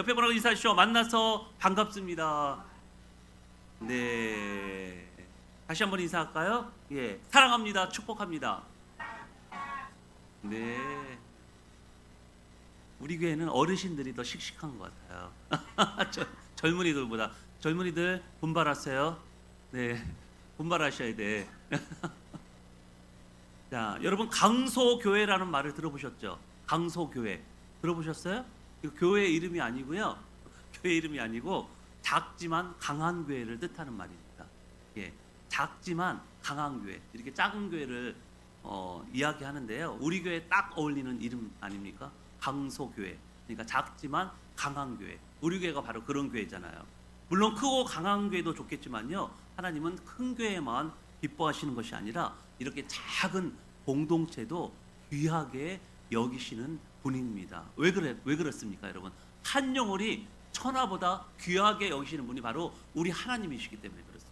옆에 분하고 인사하시죠. 만나서 반갑습니다. 네. 다시 한번 인사할까요? 예. 사랑합니다. 축복합니다. 네. 우리 교회는 어르신들이 더 씩씩한 것 같아요. 저, 젊은이들보다 젊은이들 분발하세요. 네, 분발하셔야 돼. 자, 여러분 강소교회라는 말을 들어보셨죠? 강소교회 들어보셨어요? 교회 이름이 아니고요. 교회 이름이 아니고 작지만 강한 교회를 뜻하는 말입니다. 예, 작지만 강한 교회 이렇게 작은 교회를 어, 이야기하는데요. 우리 교회 딱 어울리는 이름 아닙니까? 강소교회. 그러니까 작지만 강한 교회. 우리 교회가 바로 그런 교회잖아요. 물론 크고 강한 교회도 좋겠지만요. 하나님은 큰 교회만 기뻐하시는 것이 아니라 이렇게 작은 공동체도 귀하게 여기시는 분입니다. 왜 그래? 왜 그렇습니까, 여러분? 한 영혼이 천하보다 귀하게 여기시는 분이 바로 우리 하나님이시기 때문에 그렇습니다.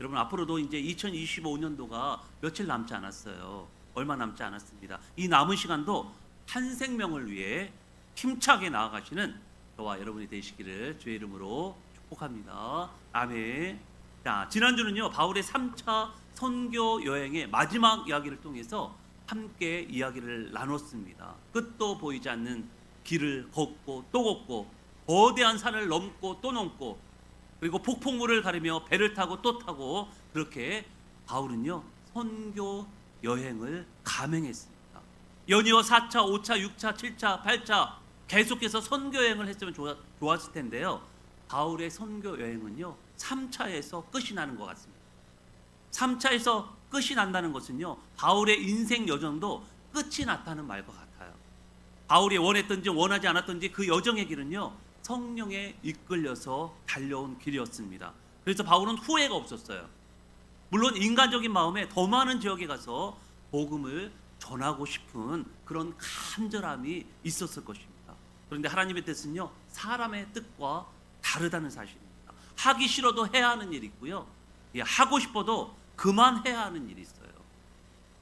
여러분 앞으로도 이제 2025년도가 며칠 남지 않았어요. 얼마 남지 않았습니다. 이 남은 시간도 한 생명을 위해 힘차게 나아가시는 저와 여러분이 되시기를 주의 이름으로 축복합니다. 아멘. 자, 지난주는요. 바울의 3차 선교 여행의 마지막 이야기를 통해서 함께 이야기를 나눴습니다. 끝도 보이지 않는 길을 걷고 또 걷고 거대한 산을 넘고 또 넘고 그리고 폭풍물을 가르며 배를 타고 또 타고 그렇게 바울은요 선교 여행을 감행했습니다. 연이어 4차, 5차, 6차, 7차, 8차 계속해서 선교 여행을 했으면 좋았을 텐데요. 바울의 선교 여행은요 3차에서 끝이 나는 것 같습니다. 3차에서 끝이 난다는 것은요 바울의 인생 여정도 끝이 났다는 말과 같아요. 바울이 원했든지 원하지 않았든지 그 여정의 길은요 성령에 이끌려서 달려온 길이었습니다. 그래서 바울은 후회가 없었어요. 물론 인간적인 마음에 더 많은 지역에 가서 복음을 전하고 싶은 그런 간절함이 있었을 것입니다. 그런데 하나님의 뜻은요 사람의 뜻과 다르다는 사실입니다. 하기 싫어도 해야 하는 일이 있고요. 예, 하고 싶어도 그만해야 하는 일이 있어요.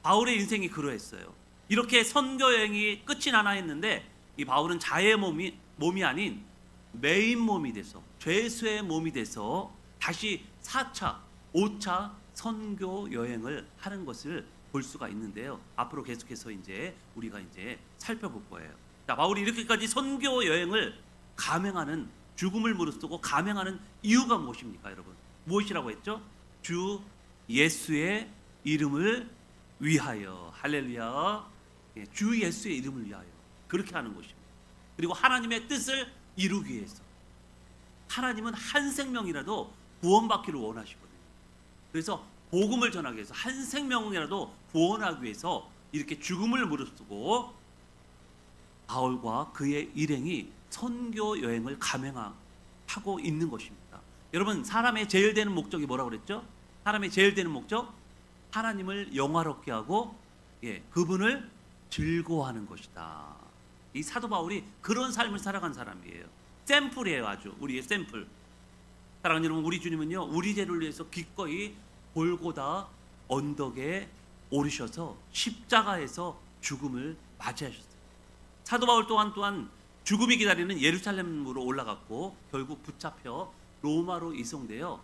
바울의 인생이 그러했어요. 이렇게 선교 여행이 끝이 나나 했는데 이 바울은 자의 몸이 몸이 아닌 메인 몸이 돼서 죄수의 몸이 돼서 다시 4차, 5차 선교 여행을 하는 것을 볼 수가 있는데요. 앞으로 계속해서 이제 우리가 이제 살펴볼 거예요. 자, 바울이 이렇게까지 선교 여행을 감행하는 죽음을 무릅쓰고 감행하는 이유가 무엇입니까, 여러분? 무엇이라고 했죠? 주 예수의 이름을 위하여 할렐루야. 예, 주 예수의 이름을 위하여 그렇게 하는 것입니다. 그리고 하나님의 뜻을 이루기 위해서 하나님은 한 생명이라도 구원받기를 원하시거든요. 그래서 복음을 전하기 위해서 한 생명이라도 구원하기 위해서 이렇게 죽음을 무릅쓰고 바울과 그의 일행이 선교 여행을 감행하고 있는 것입니다. 여러분 사람의 제일 되는 목적이 뭐라고 그랬죠? 사람의 제일 되는 목적 하나님을 영화롭게 하고 예, 그분을 즐거워하는 것이다. 이 사도 바울이 그런 삶을 살아간 사람이에요. 샘플이에요, 아주 우리의 샘플. 사랑하는 여러분, 우리 주님은요, 우리 죄를 위해서 기꺼이 골고다 언덕에 오르셔서 십자가에서 죽음을 맞이하셨어요. 사도 바울 또한 또한 죽음이 기다리는 예루살렘으로 올라갔고 결국 붙잡혀 로마로 이송되어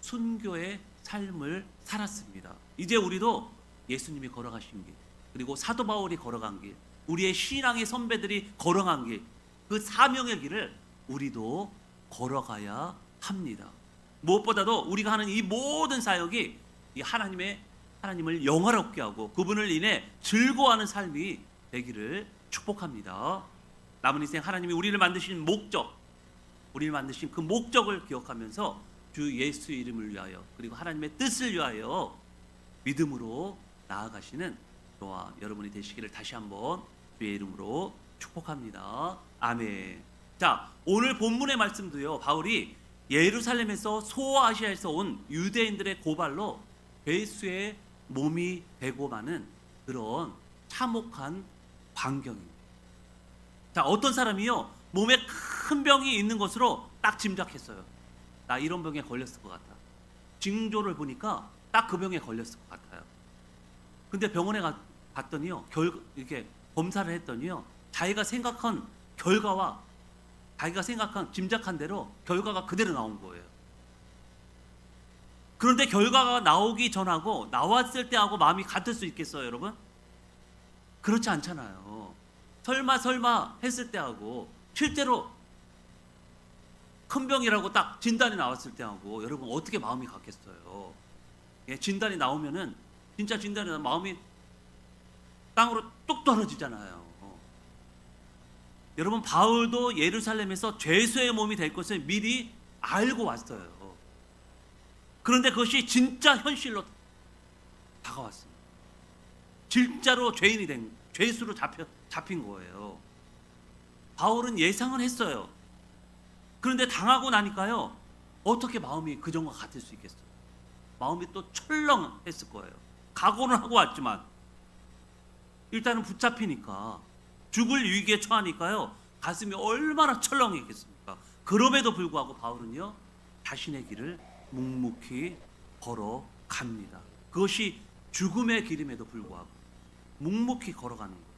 순교의 삶을 살았습니다. 이제 우리도 예수님이 걸어가신 길, 그리고 사도 바울이 걸어간 길, 우리의 신앙의 선배들이 걸어간 길, 그 사명의 길을 우리도 걸어가야 합니다. 무엇보다도 우리가 하는 이 모든 사역이 이 하나님의 하나님을 영화롭게 하고 그분을 인해 즐거워하는 삶이 되기를 축복합니다. 남은 인생 하나님이 우리를 만드신 목적, 우리를 만드신 그 목적을 기억하면서 주 예수 이름을 위하여 그리고 하나님의 뜻을 위하여 믿음으로 나아가시는 저와 여러분이 되시기를 다시 한번 주의 이름으로 축복합니다. 아멘. 자, 오늘 본문의 말씀도요. 바울이 예루살렘에서 소아시아에서 온 유대인들의 고발로 예수의 몸이 되고 마는 그런 참혹한 광경입니다. 자, 어떤 사람이요. 몸에 큰 병이 있는 것으로 딱 짐작했어요. 나 이런 병에 걸렸을 것 같아. 징조를 보니까 딱 그 병에 걸렸을 것 같아요. 근데 병원에 가, 갔더니요. 결 이렇게 검사를 했더니요. 자기가 생각한 결과와 자기가 생각한 짐작한 대로 결과가 그대로 나온 거예요. 그런데 결과가 나오기 전하고 나왔을 때하고 마음이 같을 수 있겠어요, 여러분? 그렇지 않잖아요. 설마 설마 했을 때하고 실제로 큰 병이라고 딱 진단이 나왔을 때하고 여러분 어떻게 마음이 같겠어요? 예, 진단이 나오면은 진짜 진단이 나면 마음이 땅으로 뚝 떨어지잖아요. 여러분 바울도 예루살렘에서 죄수의 몸이 될 것을 미리 알고 왔어요. 그런데 그것이 진짜 현실로 다가왔습니다. 진짜로 죄인이 된 죄수로 잡혀 잡힌 거예요. 바울은 예상은 했어요. 그런데 당하고 나니까요. 어떻게 마음이 그 전과 같을 수 있겠어요? 마음이 또 철렁했을 거예요. 각오는 하고 왔지만 일단은 붙잡히니까 죽을 위기에 처하니까요. 가슴이 얼마나 철렁했겠습니까? 그럼에도 불구하고 바울은요. 자신의 길을 묵묵히 걸어갑니다. 그것이 죽음의 길임에도 불구하고 묵묵히 걸어가는 거예요.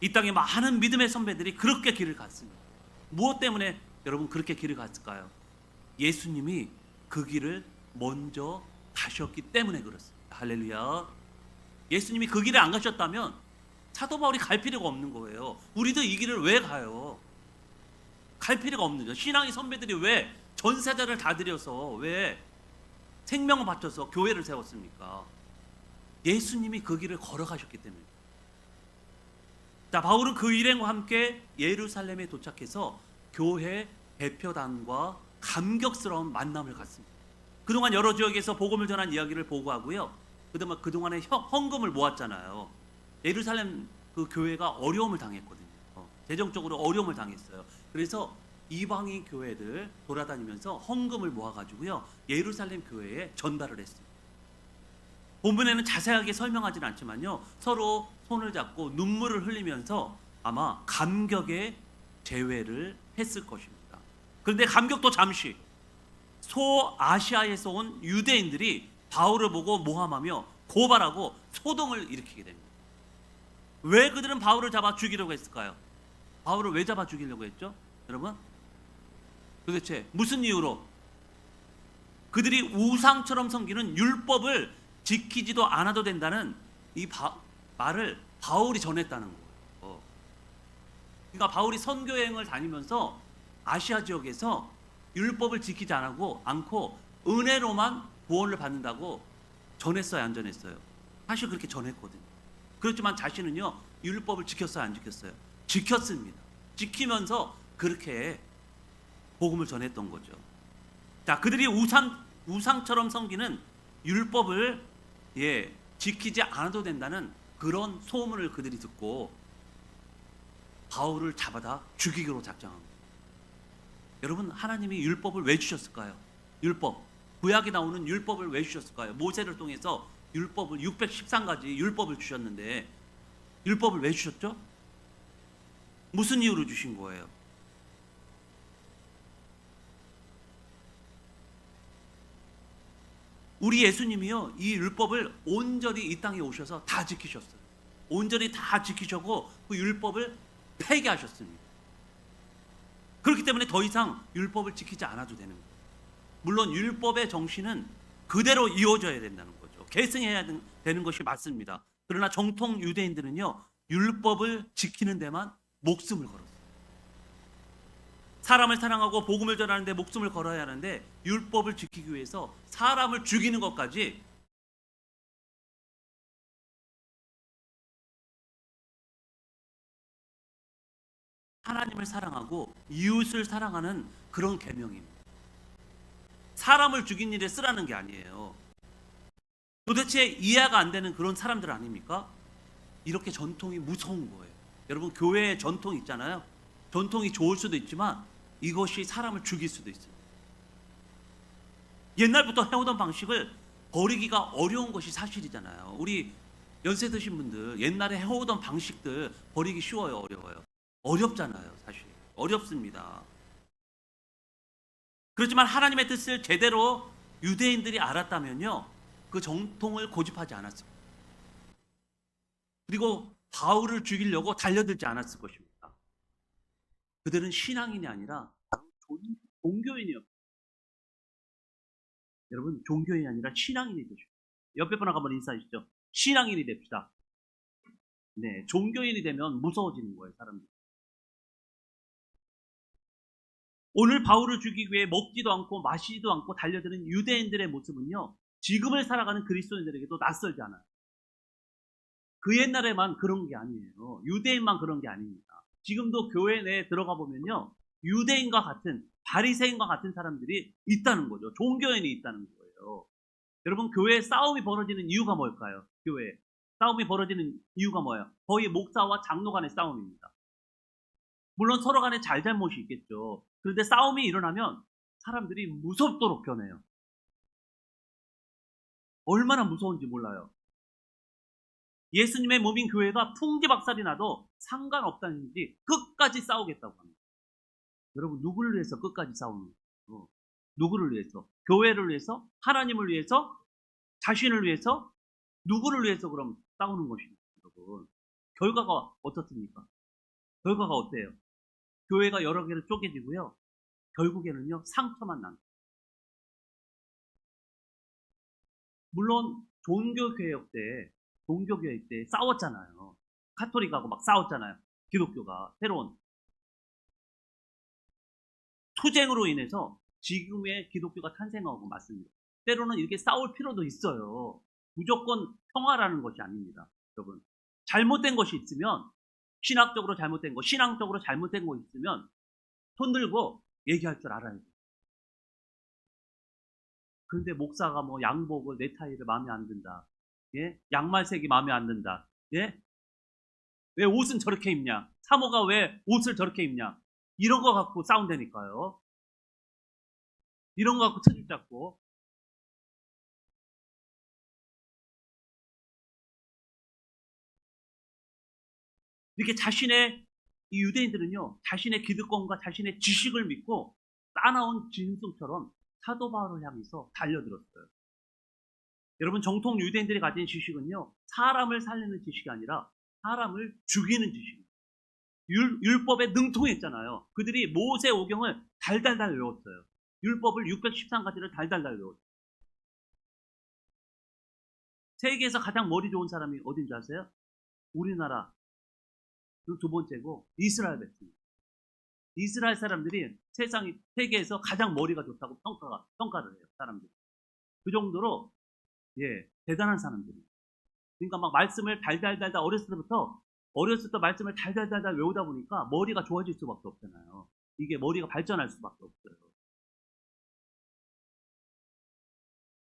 이 땅에 많은 믿음의 선배들이 그렇게 길을 갔습니다. 무엇 때문에 여러분 그렇게 길을 갔을까요? 예수님이 그 길을 먼저 가셨기 때문에 그렇습니다. 할렐루야. 예수님이 그 길을 안 가셨다면 사도 바울이 갈 필요가 없는 거예요. 우리도 이 길을 왜 가요? 갈 필요가 없는 거죠. 신앙의 선배들이 왜 전세자를 다 들여서 왜 생명을 바쳐서 교회를 세웠습니까? 예수님이 그 길을 걸어가셨기 때문에. 자, 바울은 그 일행과 함께 예루살렘에 도착해서 교회 대표단과 감격스러운 만남을 갖습니다. 그동안 여러 지역에서 복음을 전한 이야기를 보고하고요. 그동안 그동안에 형- 헌금을 모았잖아요. 예루살렘 그 교회가 어려움을 당했거든요. 어, 재정적으로 어려움을 당했어요. 그래서 이방인 교회들 돌아다니면서 헌금을 모아가지고요 예루살렘 교회에 전달을 했습니다. 본문에는 자세하게 설명하지는 않지만요 서로 손을 잡고 눈물을 흘리면서 아마 감격의 재회를 했을 것입니다. 그런데 감격도 잠시 소아시아에서 온 유대인들이 바울을 보고 모함하며 고발하고 소동을 일으키게 됩니다. 왜 그들은 바울을 잡아 죽이려고 했을까요? 바울을 왜 잡아 죽이려고 했죠? 여러분? 도대체 무슨 이유로? 그들이 우상처럼 섬기는 율법을 지키지도 않아도 된다는 이 바- 말을 바울이 전했다는 거예요. 어. 그러니까 바울이 선교 여행을 다니면서 아시아 지역에서 율법을 지키지 않고 않고 은혜로만 구원을 받는다고 전했어요, 안 전했어요? 사실 그렇게 전했거든요. 그렇지만 자신은요 율법을 지켰어요, 안 지켰어요? 지켰습니다. 지키면서 그렇게 복음을 전했던 거죠. 자, 그들이 우상 우상처럼 섬기는 율법을 예 지키지 않아도 된다는 그런 소문을 그들이 듣고 바울을 잡아다 죽이기로 작정한. 여러분 하나님이 율법을 왜 주셨을까요? 율법 구약에 나오는 율법을 왜 주셨을까요? 모세를 통해서 율법을 613가지 율법을 주셨는데 율법을 왜 주셨죠? 무슨 이유로 주신 거예요? 우리 예수님이요 이 율법을 온전히 이 땅에 오셔서 다 지키셨어요. 온전히 다 지키셨고 그 율법을 폐기하셨습니다. 그렇기 때문에 더 이상 율법을 지키지 않아도 되는 거예요. 물론 율법의 정신은 그대로 이어져야 된다는 거죠. 계승해야 된- 되는 것이 맞습니다. 그러나 정통 유대인들은요 율법을 지키는 데만 목숨을 걸었어요. 사람을 사랑하고 복음을 전하는데 목숨을 걸어야 하는데 율법을 지키기 위해서 사람을 죽이는 것까지 하나님을 사랑하고 이웃을 사랑하는 그런 계명입니다. 사람을 죽인 일에 쓰라는 게 아니에요. 도대체 이해가 안 되는 그런 사람들 아닙니까? 이렇게 전통이 무서운 거예요. 여러분 교회의 전통 있잖아요. 전통이 좋을 수도 있지만 이것이 사람을 죽일 수도 있어요. 옛날부터 해오던 방식을 버리기가 어려운 것이 사실이잖아요. 우리 연세 드신 분들 옛날에 해오던 방식들 버리기 쉬워요, 어려워요? 어렵잖아요, 사실. 어렵습니다. 그렇지만 하나님의 뜻을 제대로 유대인들이 알았다면요. 그 정통을 고집하지 않았을. 그리고 바울을 죽이려고 달려들지 않았을 것입니다. 그들은 신앙인이 아니라 본- 종교인이요. 여러분 종교인이 아니라 신앙인이 되십시오. 옆에 분 한번 인사하시죠. 신앙인이 됩시다. 네, 종교인이 되면 무서워지는 거예요, 사람들. 오늘 바울을 죽이기 위해 먹지도 않고 마시지도 않고 달려드는 유대인들의 모습은요, 지금을 살아가는 그리스도인들에게도 낯설지 않아요. 그 옛날에만 그런 게 아니에요. 유대인만 그런 게 아닙니다. 지금도 교회 내에 들어가 보면요, 유대인과 같은 바리새인과 같은 사람들이 있다는 거죠. 종교인이 있다는 거예요. 여러분 교회에 싸움이 벌어지는 이유가 뭘까요? 교회에 싸움이 벌어지는 이유가 뭐예요? 거의 목사와 장로 간의 싸움입니다. 물론 서로 간에 잘잘못이 있겠죠. 그런데 싸움이 일어나면 사람들이 무섭도록 변해요. 얼마나 무서운지 몰라요. 예수님의 몸인 교회가 풍지박살이 나도 상관없다는지 끝까지 싸우겠다고 합니다. 여러분 누구를 위해서 끝까지 싸우는 거예요? 누구를 위해서? 교회를 위해서? 하나님을 위해서? 자신을 위해서? 누구를 위해서 그럼 싸우는 것입니다, 여러분. 결과가 어떻습니까? 결과가 어때요? 교회가 여러 개로 쪼개지고요. 결국에는요, 상처만 납니다. 물론, 종교개혁 때, 종교개혁 때 싸웠잖아요. 카톨릭하고 막 싸웠잖아요. 기독교가. 새로운. 투쟁으로 인해서 지금의 기독교가 탄생하고 맞습니다. 때로는 이렇게 싸울 필요도 있어요. 무조건 평화라는 것이 아닙니다. 여러분. 잘못된 것이 있으면, 신학적으로 잘못된 것, 신앙적으로 잘못된 거 있으면, 손 들고 얘기할 줄 알아야 돼요. 그런데 목사가 뭐 양복을 네타이를 마음에 안 든다. 예? 양말색이 마음에 안 든다. 예? 왜 옷은 저렇게 입냐? 사모가 왜 옷을 저렇게 입냐? 이런 거 갖고 싸운다니까요. 이런 거 갖고 트집 잡고. 이렇게 자신의 이 유대인들은요, 자신의 기득권과 자신의 지식을 믿고 따나온 진승처럼 사도 바울을 향해서 달려들었어요. 여러분 정통 유대인들이 가진 지식은요, 사람을 살리는 지식이 아니라 사람을 죽이는 지식입니다. 율, 율법에 능통했잖아요. 그들이 모세 오경을 달달달 외웠어요. 율법을 613가지를 달달달 외웠어요. 세계에서 가장 머리 좋은 사람이 어딘지 아세요? 우리나라. 그두 번째고 이스라엘 백성. 이스라엘 사람들이 세상이 세계에서 가장 머리가 좋다고 평가가 평가를 해요. 사람들이. 그 정도로 예 대단한 사람들이. 그러니까 막 말씀을 달달달달 어렸을 때부터 어렸을 때 말씀을 달달달달 외우다 보니까 머리가 좋아질 수밖에 없잖아요. 이게 머리가 발전할 수밖에 없어요.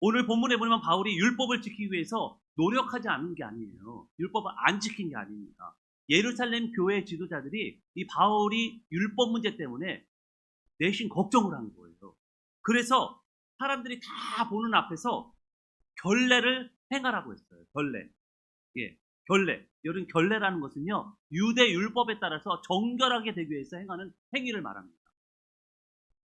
오늘 본문에 보면 바울이 율법을 지키기 위해서 노력하지 않은 게 아니에요. 율법을 안 지킨 게 아닙니다. 예루살렘 교회 지도자들이 이 바울이 율법 문제 때문에 내심 걱정을 한 거예요. 그래서 사람들이 다 보는 앞에서 결례를 행하라고 했어요. 결례. 예, 결례. 여러분 결례라는 것은요. 유대 율법에 따라서 정결하게 되기 위해서 행하는 행위를 말합니다.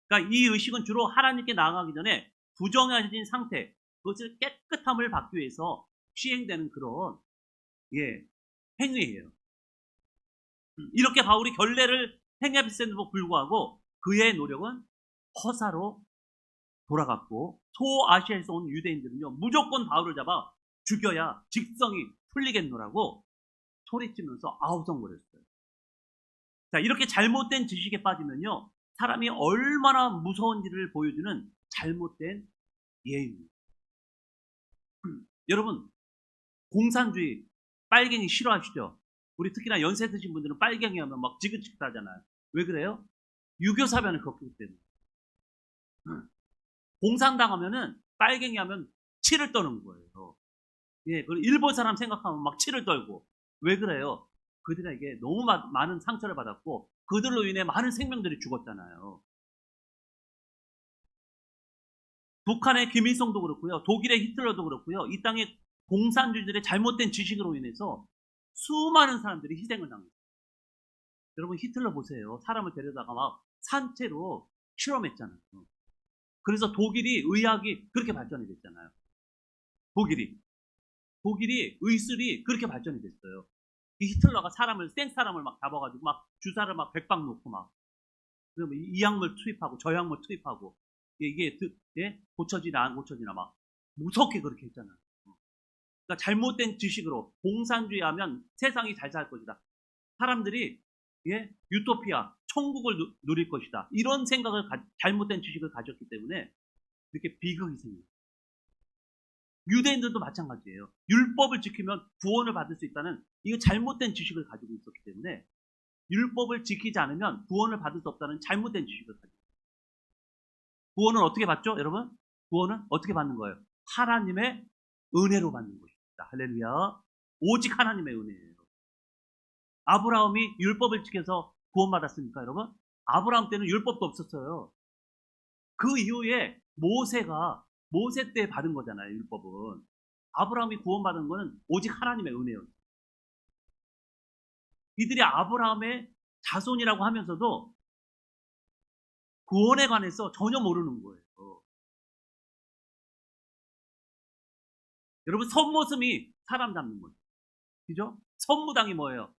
그러니까 이 의식은 주로 하나님께 나아가기 전에 부정해진 상태, 그것을 깨끗함을 받기 위해서 시행되는 그런 예, 행위예요. 이렇게 바울이 결례를 행했음에도 불구하고 그의 노력은 허사로 돌아갔고 소아시아에서 온 유대인들은요 무조건 바울을 잡아 죽여야 직성이 풀리겠노라고 소리치면서 아우성거렸어요. 자 이렇게 잘못된 지식에 빠지면요 사람이 얼마나 무서운지를 보여주는 잘못된 예입니다. 여러분 공산주의 빨갱이 싫어하시죠? 우리 특히나 연세 드신 분들은 빨갱이 하면 막 지긋지긋하잖아요. 왜 그래요? 유교 사변을 겪기 때문에. 공산당 하면은 빨갱이 하면 치를 떠는 거예요. 예, 그리고 일본 사람 생각하면 막 치를 떨고. 왜 그래요? 그들에게 너무 마, 많은 상처를 받았고 그들로 인해 많은 생명들이 죽었잖아요. 북한의 김일성도 그렇고요. 독일의 히틀러도 그렇고요. 이 땅의 공산주의들의 잘못된 지식으로 인해서 수많은 사람들이 희생을 당했어요. 여러분 히틀러 보세요. 사람을 데려다가 막 산채로 실험했잖아요. 그래서 독일이 의학이 그렇게 발전이 됐잖아요. 독일이. 독일이 의술이 그렇게 발전이 됐어요. 이 히틀러가 사람을 생 사람을 막 잡아가지고 막 주사를 막 백방 놓고 막 그러면 이 약물 투입하고 저 약물 투입하고 이게 드- 예? 고쳐지나 안 고쳐지나 막 무섭게 그렇게 했잖아요. 어. 그러니까 잘못된 지식으로 공산주의하면 세상이 잘 살 것이다. 사람들이 예? 유토피아, 천국을 누, 누릴 것이다. 이런 생각을 가- 잘못된 지식을 가졌기 때문에 이렇게 비극이 생겨요. 유대인들도 마찬가지예요. 율법을 지키면 구원을 받을 수 있다는 이거 잘못된 지식을 가지고 있었기 때문에 율법을 지키지 않으면 구원을 받을 수 없다는 잘못된 지식을 가지고 있어요. 구원은 어떻게 받죠, 여러분? 구원은 어떻게 받는 거예요? 하나님의 은혜로 받는 것입 니다. 할렐루야. 오직 하나님의 은혜예요. 아브라함이 율법을 지켜서 구원받았습니까, 여러분? 아브라함 때는 율법도 없었어요. 그 이후에 모세가 모세 때 받은 거잖아요, 율법은. 아브라함이 구원받은 거는 오직 하나님의 은혜예요. 이들이 아브라함의 자손이라고 하면서도 구원에 관해서 전혀 모르는 거예요. 여러분, 선모습이 사람 잡는 거죠. 그죠? 선무당이 뭐예요?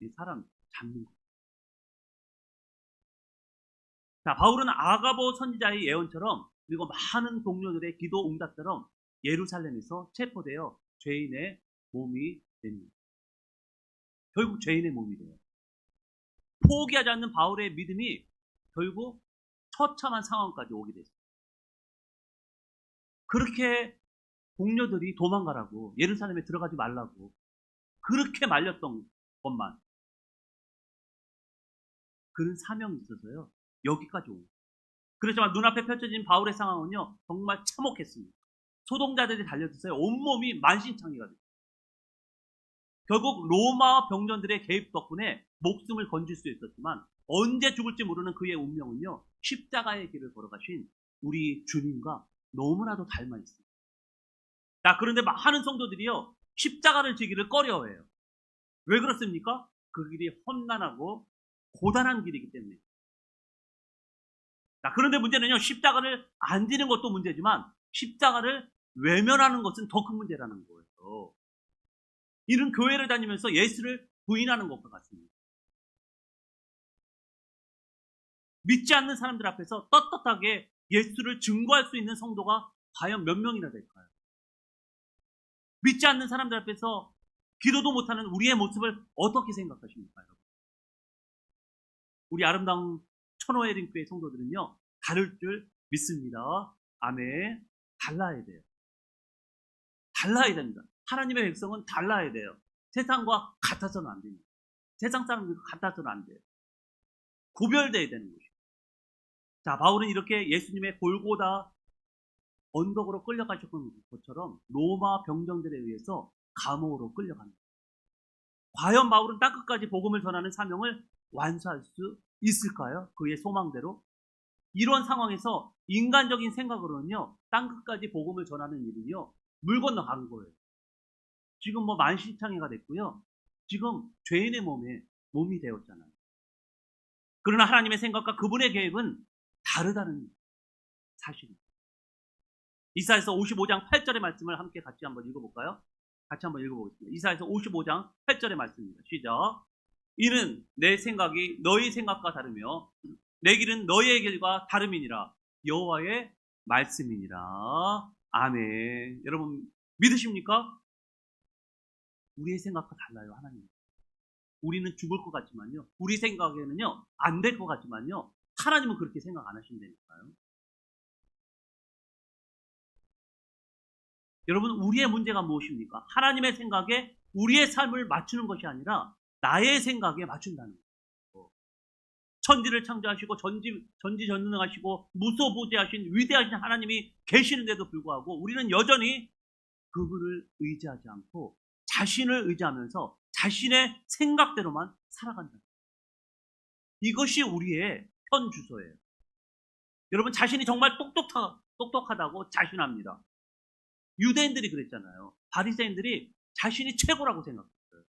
이 사람 잡는 거. 자, 바울은 아가보 선지자의 예언처럼 그리고 많은 동료들의 기도 응답처럼 예루살렘에서 체포되어 죄인의 몸이 됩니다. 결국 죄인의 몸이 돼요. 포기하지 않는 바울의 믿음이 결국 처참한 상황까지 오게 됐어요. 그렇게 동료들이 도망가라고 예루살렘에 들어가지 말라고 그렇게 말렸던 것만 그런 사명이 있어서요. 여기까지 온. 그렇지만 눈앞에 펼쳐진 바울의 상황은요. 정말 참혹했습니다. 소동자들이 달려들어요. 온몸이 만신창이가 됐어요. 결국 로마 병전들의 개입 덕분에 목숨을 건질 수 있었지만 언제 죽을지 모르는 그의 운명은요. 십자가의 길을 걸어가신 우리 주님과 너무나도 닮아 있습니다. 자, 그런데 많은 성도들이요. 십자가를 지기를 꺼려해요. 왜 그렇습니까? 그 길이 험난하고 고단한 길이기 때문에. 자, 그런데 문제는요, 십자가를 안 지는 것도 문제지만, 십자가를 외면하는 것은 더 큰 문제라는 거예요. 이런 교회를 다니면서 예수를 부인하는 것과 같습니다. 믿지 않는 사람들 앞에서 떳떳하게 예수를 증거할 수 있는 성도가 과연 몇 명이나 될까요? 믿지 않는 사람들 앞에서 기도도 못하는 우리의 모습을 어떻게 생각하십니까, 여러분? 우리 아름다운 천호에링교회 성도들은요, 다를 줄 믿습니다. 아멘. 달라야 돼요. 달라야 됩니다. 하나님의 백성은 달라야 돼요. 세상과 같아서는 안 됩니다. 세상 사람들과 같아서는 안 돼요. 구별돼야 되는 것이죠. 자, 바울은 이렇게 예수님의 골고다 언덕으로 끌려가셨던 것처럼 로마 병정들에 의해서 감옥으로 끌려갑니다. 과연 바울은 땅끝까지 복음을 전하는 사명을 완수할 수 있을까요? 그의 소망대로? 이런 상황에서 인간적인 생각으로는요, 땅끝까지 복음을 전하는 일은요, 물 건너가는 거예요. 지금 뭐 만신창이가 됐고요. 지금 죄인의 몸에 몸이 되었잖아요. 그러나 하나님의 생각과 그분의 계획은 다르다는 사실입니다. 이사에서 55장 8절의 말씀을 함께 같이 한번 읽어볼까요? 같이 한번 읽어보겠습니다. 이사에서 55장 8절의 말씀입니다. 시작. 이는 내 생각이 너희 생각과 다르며 내 길은 너희의 길과 다름이니라 여호와의 말씀이니라. 아멘. 여러분 믿으십니까? 우리의 생각과 달라요, 하나님. 우리는 죽을 것 같지만요. 우리 생각에는요, 안 될 것 같지만요. 하나님은 그렇게 생각 안 하신다니까요. 여러분, 우리의 문제가 무엇입니까? 하나님의 생각에 우리의 삶을 맞추는 것이 아니라 나의 생각에 맞춘다는 거예요. 천지를 창조하시고 전지, 전지전능하시고 무소부재하신 위대하신 하나님이 계시는데도 불구하고 우리는 여전히 그분을 의지하지 않고 자신을 의지하면서 자신의 생각대로만 살아간다. 이것이 우리의 현 주소예요. 여러분 자신이 정말 똑똑하, 똑똑하다고 자신합니다. 유대인들이 그랬잖아요. 바리새인들이 자신이 최고라고 생각했어요.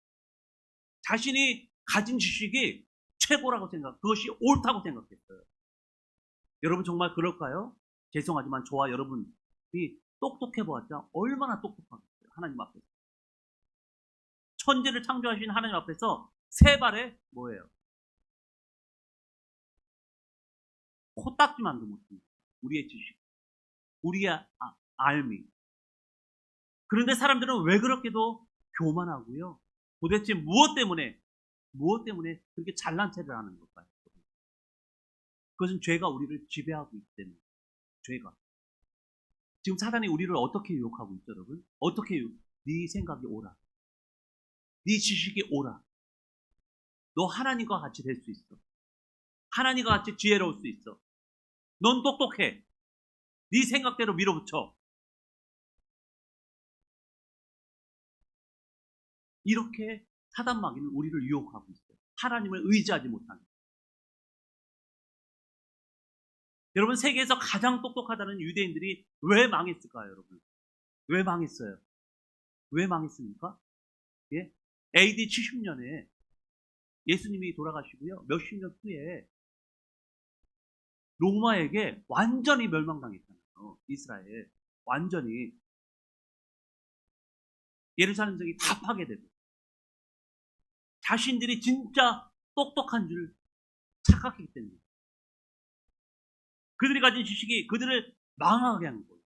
자신이 가진 지식이 최고라고 생각, 그것이 옳다고 생각했어요. 여러분 정말 그럴까요? 죄송하지만 저와 여러분이 똑똑해 보았자 얼마나 똑똑하겠어요. 하나님 앞에서. 천지를 창조하신 하나님 앞에서 세 발에 뭐예요? 코딱지만도 못합니다. 우리의 지식, 우리의 아- 알미. 그런데 사람들은 왜 그렇게도 교만하고요. 도대체 무엇 때문에, 무엇 때문에 그렇게 잘난 체를 하는 걸까요? 그것은 죄가 우리를 지배하고 있기 때문에. 죄가. 지금 사단이 우리를 어떻게 유혹하고 있죠, 여러분? 어떻게 유혹? 네 생각이 오라. 네 지식이 오라. 너 하나님과 같이 될 수 있어. 하나님과 같이 지혜로울 수 있어. 넌 똑똑해. 네 생각대로 밀어붙여. 이렇게 사단 마귀는 우리를 유혹하고 있어요. 하나님을 의지하지 못하는. 여러분 세계에서 가장 똑똑하다는 유대인들이 왜 망했을까요, 여러분? 왜 망했어요? 왜 망했습니까? 예? AD 70년에 예수님이 돌아가시고요. 몇십 년 후에 로마에게 완전히 멸망당했잖아요. 이스라엘. 완전히. 예루살렘 성이 다 파괴되고. 자신들이 진짜 똑똑한 줄 착각했기 때문에. 그들이 가진 지식이 그들을 망하게 하는 거예요.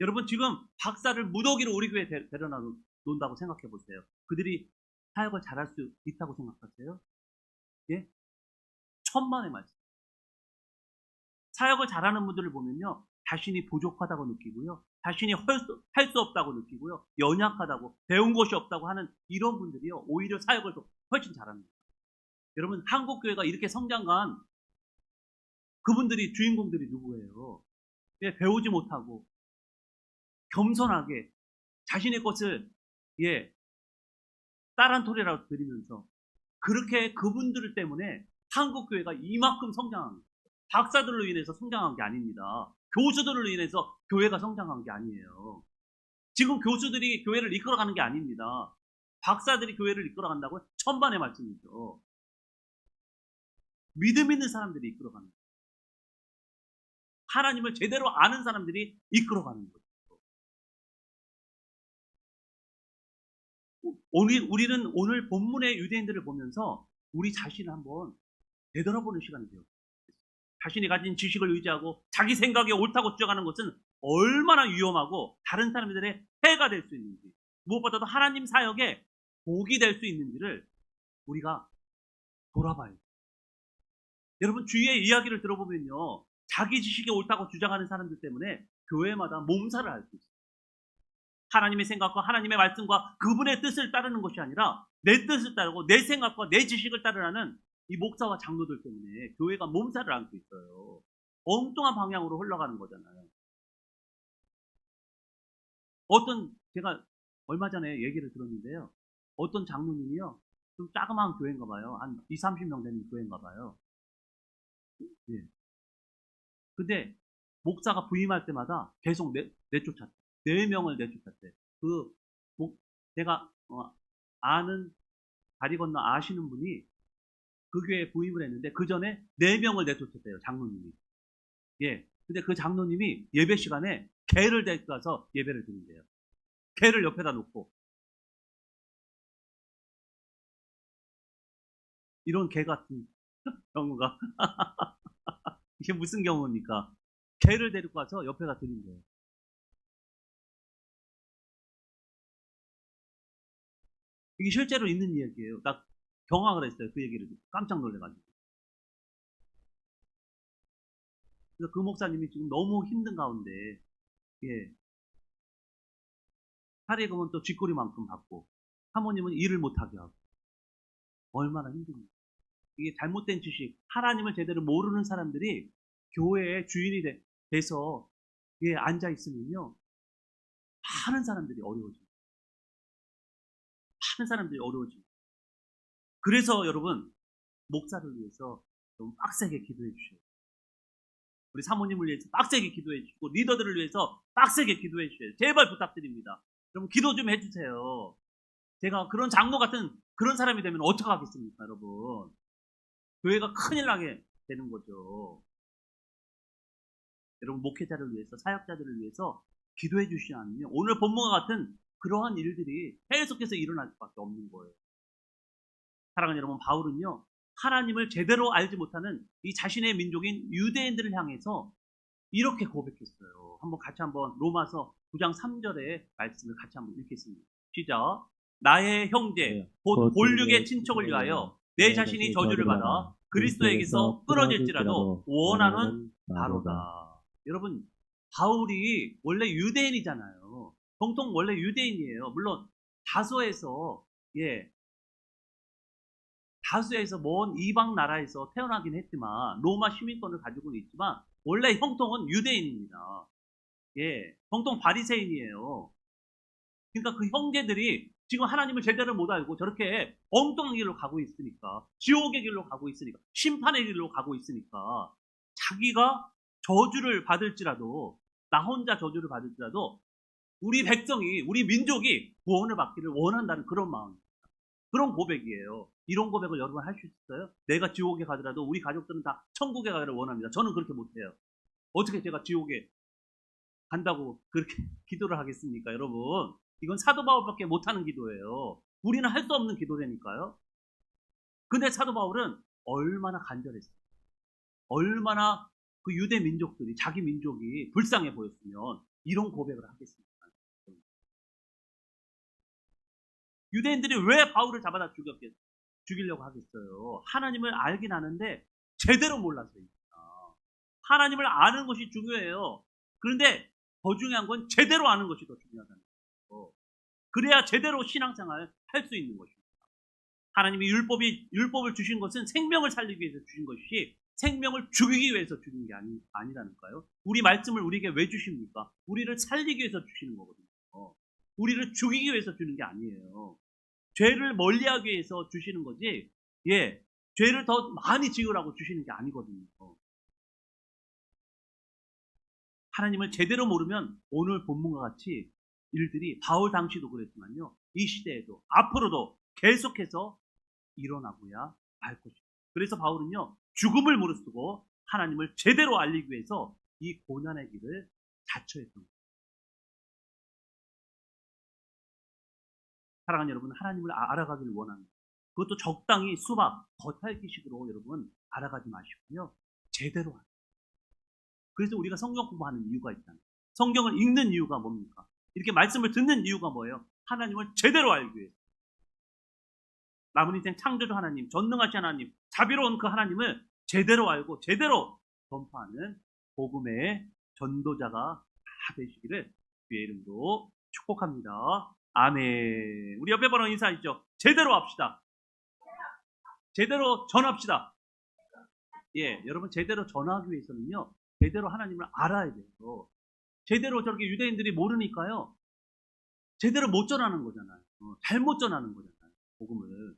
여러분 지금 박사를 무더기로 우리 교회에 데- 데려다 놓는다고 생각해 보세요. 그들이 사역을 잘할 수 있다고 생각하세요? 예? 천만의 말씀. 사역을 잘하는 분들을 보면요. 자신이 부족하다고 느끼고요. 자신이 할 수, 없다고 느끼고요. 연약하다고, 배운 것이 없다고 하는 이런 분들이요. 오히려 사역을 더 훨씬 잘합니다. 여러분, 한국교회가 이렇게 성장한 그분들이 주인공들이 누구예요? 예, 배우지 못하고, 겸손하게, 자신의 것을, 예, 따란토리라고 드리면서, 그렇게 그분들 때문에 한국교회가 이만큼 거예요. 박사들로 인해서 성장한 게 아닙니다. 교수들로 인해서 교회가 성장한 게 아니에요. 지금 교수들이 교회를 이끌어가는 게 아닙니다. 박사들이 교회를 이끌어간다고 천반의 말씀이죠. 믿음 있는 사람들이 이끌어가는 거예요. 하나님을 제대로 아는 사람들이 이끌어가는 거죠. 오늘, 우리는 오늘 본문의 유대인들을 보면서 우리 자신을 한번 되돌아보는 시간이 되었어요. 자신이 가진 지식을 의지하고 자기 생각에 옳다고 주장하는 것은 얼마나 위험하고 다른 사람들의 해가 될 수 있는지 무엇보다도 하나님 사역에 복이 될 수 있는지를 우리가 돌아봐야 돼요. 여러분 주위의 이야기를 들어보면요. 자기 지식이 옳다고 주장하는 사람들 때문에 교회마다 몸살을 앓고 있어요. 하나님의 생각과 하나님의 말씀과 그분의 뜻을 따르는 것이 아니라 내 뜻을 따르고 내 생각과 내 지식을 따르라는 이 목사와 장로들 때문에 교회가 몸살을 앓고 있어요. 엉뚱한 방향으로 흘러가는 거잖아요. 어떤 제가 얼마 전에 얘기를 들었는데요. 어떤 장로님이요. 좀 자그마한 교회인가 봐요. 한 2, 30명 되는 교회인가 봐요. 예. 근데 목사가 부임할 때마다 계속 내, 내쫓았대. 네 명을 내쫓았대. 그 목, 제가 어, 아는 다리 건너 아시는 분이 그 교회에 부임을 했는데 그 전에 네 명을 내쫓았대요. 장로님이. 예. 근데 그 장로님이 예배 시간에 개를 데리고 가서 예배를 드린대요. 개를 옆에다 놓고 이런 개 같은 경우가 이게 무슨 경우입니까? 개를 데리고 가서 옆에다 드린대요. 이게 실제로 있는 이야기예요. 나 경악을 했어요. 그 얘기를 깜짝 놀래가지고. 그래서 그 목사님이 지금 너무 힘든 가운데, 예. 사례금은 또 쥐꼬리만큼 받고, 사모님은 일을 못하게 하고, 얼마나 힘듭니까? 이게 잘못된 지식, 하나님을 제대로 모르는 사람들이 교회의 주인이 돼, 돼서, 예, 앉아 있으면요, 많은 사람들이 어려워집니다. 많은 사람들이 어려워집니다. 그래서 여러분, 목사를 위해서 좀 빡세게 기도해 주셔요. 우리 사모님을 위해서 빡세게 기도해 주시고, 리더들을 위해서 빡세게 기도해 주셔요. 제발 부탁드립니다. 여러분, 기도 좀 해주세요. 제가 그런 장로 같은 그런 사람이 되면 어떡하겠습니까, 여러분? 교회가 큰일 나게 되는 거죠. 여러분, 목회자를 위해서, 사역자들을 위해서 기도해 주시지 않으면 오늘 본문과 같은 그러한 일들이 계속해서 일어날 수밖에 없는 거예요. 사랑하는 여러분, 바울은요, 하나님을 제대로 알지 못하는 이 자신의 민족인 유대인들을 향해서 이렇게 고백했어요. 한번 같이 한번 로마서 9장 3절의 말씀을 같이 한번 읽겠습니다. 시작. 나의 형제 네. 곧 본육의 친척을 위하여 내 자신이 저주를 받아 그리스도에게서 끊어질지라도 원하는 바로다. 여러분 바울이 원래 유대인이잖아요. 정통 원래 유대인이에요. 물론 다소에서 예 다수에서 먼 이방 나라에서 태어나긴 했지만 로마 시민권을 가지고는 있지만 원래 형통은 유대인입니다. 예, 형통 바리새인이에요. 그러니까 그 형제들이 지금 하나님을 제대로 못 알고 저렇게 엉뚱한 길로 가고 있으니까 지옥의 길로 가고 있으니까 심판의 길로 가고 있으니까 자기가 저주를 받을지라도 나 혼자 저주를 받을지라도 우리 백성이 우리 민족이 구원을 받기를 원한다는 그런 마음입니다. 그런 고백이에요. 이런 고백을 여러분 할 수 있어요? 내가 지옥에 가더라도 우리 가족들은 다 천국에 가기를 원합니다. 저는 그렇게 못해요. 어떻게 제가 지옥에 간다고 그렇게 기도를 하겠습니까, 여러분? 이건 사도 바울밖에 못하는 기도예요. 우리는 할 수 없는 기도라니까요. 근데 사도 바울은 얼마나 간절했어요. 얼마나 그 유대 민족들이 자기 민족이 불쌍해 보였으면 이런 고백을 하겠습니까? 유대인들이 왜 바울을 잡아다 죽였겠, 죽이려고 하겠어요? 하나님을 알긴 아는데 제대로 몰랐어요. 하나님을 아는 것이 중요해요. 그런데 더 중요한 건 제대로 아는 것이 더 중요하다는 거예요. 그래야 제대로 신앙생활을 할 수 있는 것입니다. 하나님이 율법이, 율법을 주신 것은 생명을 살리기 위해서 주신 것이 생명을 죽이기 위해서 주는 게 아니, 아니라니까요. 우리 말씀을 우리에게 왜 주십니까? 우리를 살리기 위해서 주시는 거거든요. 우리를 죽이기 위해서 주는 게 아니에요. 죄를 멀리하기 위해서 주시는 거지, 예, 죄를 더 많이 지으라고 주시는 게 아니거든요. 하나님을 제대로 모르면 오늘 본문과 같이 일들이 바울 당시도 그랬지만요, 이 시대에도 앞으로도 계속해서 일어나고야 말 것입니다. 그래서 바울은요, 죽음을 무릅쓰고 하나님을 제대로 알리기 위해서 이 고난의 길을 자처했던 거예요. 사랑하는 여러분, 하나님을 아- 알아가기를 원합니다. 그것도 적당히 수박, 겉핥기식으로 여러분 알아가지 마시고요. 제대로 하세요. 그래서 우리가 성경 공부하는 이유가 있잖아요. 성경을 읽는 이유가 뭡니까? 이렇게 말씀을 듣는 이유가 뭐예요? 하나님을 제대로 알기 위해서. 남은 인생 창조주 하나님, 전능하신 하나님, 자비로운 그 하나님을 제대로 알고 제대로 전파하는 복음의 전도자가 다 되시기를 주의 이름으로 축복합니다. 아멘. 우리 옆에 바로 인사했죠? 제대로 합시다. 제대로 전합시다. 예, 여러분 제대로 전하기 위해서는요, 제대로 하나님을 알아야 돼요. 제대로 저렇게 유대인들이 모르니까요, 제대로 못 전하는 거잖아요. 어, 잘못 전하는 거잖아요. 복음을.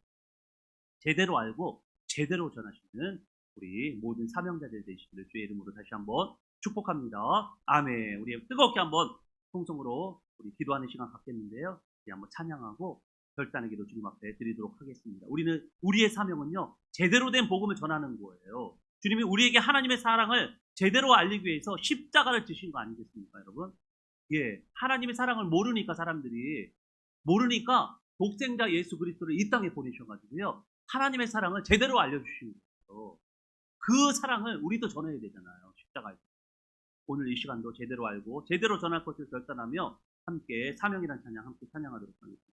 제대로 알고 제대로 전하시는 우리 모든 사명자들 되시기를 주의 이름으로 다시 한번 축복합니다. 아멘. 우리 뜨겁게 한번 통성으로 우리 기도하는 시간 갖겠는데요. 한번 찬양하고 결단의 기도 주님 앞에 드리도록 하겠습니다. 우리는 우리의 사명은요 제대로 된 복음을 전하는 거예요. 주님이 우리에게 하나님의 사랑을 제대로 알리기 위해서 십자가를 지신 거 아니겠습니까, 여러분? 예, 하나님의 사랑을 모르니까 사람들이 모르니까 독생자 예수 그리스도를 이 땅에 보내셔가지고요 하나님의 사랑을 제대로 알려주신 거예요. 그 사랑을 우리도 전해야 되잖아요, 십자가에서. 오늘 이 시간도 제대로 알고 제대로 전할 것을 결단하며 함께 사명이란 찬양 함께 찬양하도록 하겠습니다.